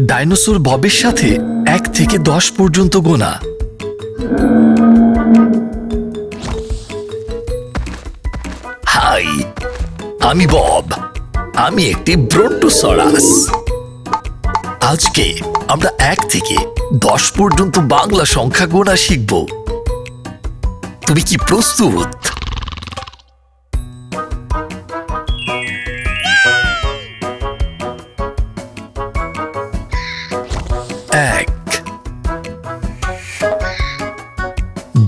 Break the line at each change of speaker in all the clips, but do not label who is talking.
Dinosaur ববের সাথে এক থেকে দশ পর্যন্ত গোনা। হাই, আমি বব। আমি একটি ব্রন্টোসরাস আজকে আমরা এক থেকে দশ পর্যন্ত বাংলা সংখ্যা গোনা শিখব। তুমি কি প্রস্তুত?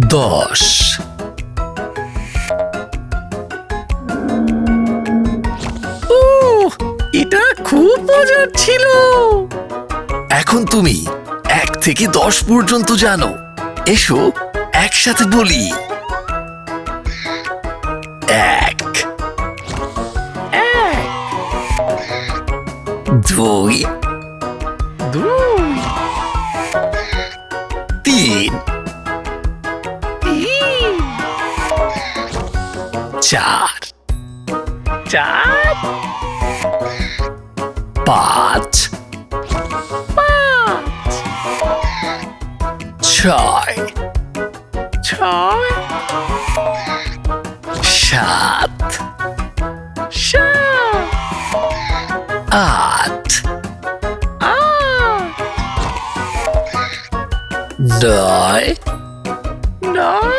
দশ। এটা খুব মজার ছিল। এখন তুমি এক থেকে দশ পর্যন্ত জানো। এসো একসাথে বলি। এক দুই
দুই
তিন চার
চার
পাঁচ
পাঁচ
ছয়
ছয়
সাত
সাত
আট
আট
নয়
নয়